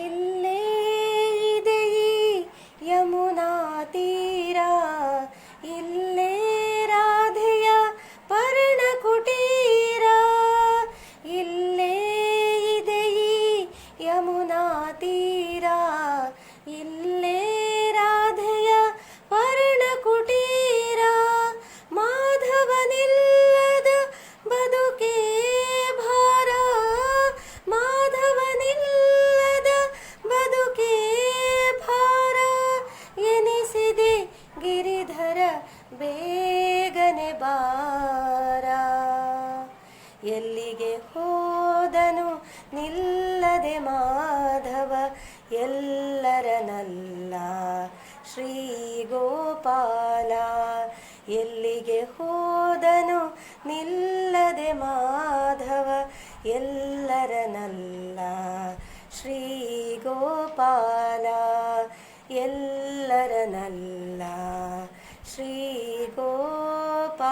ಇಲ್ಲೇ ಇದೆ ಈ ಯಮುನಾ ತೀರ ಇಲ್ಲೇ ರಾಧೆಯ ಪರ್ಣ ಕುಟೀರ ಇಲ್ಲೇ ಇದೆ ಈ ಯಮುನಾ ತೀರ ಬೇಗನೆ ಬಾರ. ಎಲ್ಲಿಗೆ ಹೋದನು ನಿಲ್ಲದೆ ಮಾಧವ ಎಲ್ಲರನಲ್ಲ ಶ್ರೀ ಗೋಪಾಲ ಎಲ್ಲಿಗೆ ಹೋದನು ನಿಲ್ಲದೆ ಮಾಧವ ಎಲ್ಲರನಲ್ಲ ಶ್ರೀ ಗೋಪಾಲ ಎಲ್ಲರನಲ್ಲ श्रीगोपा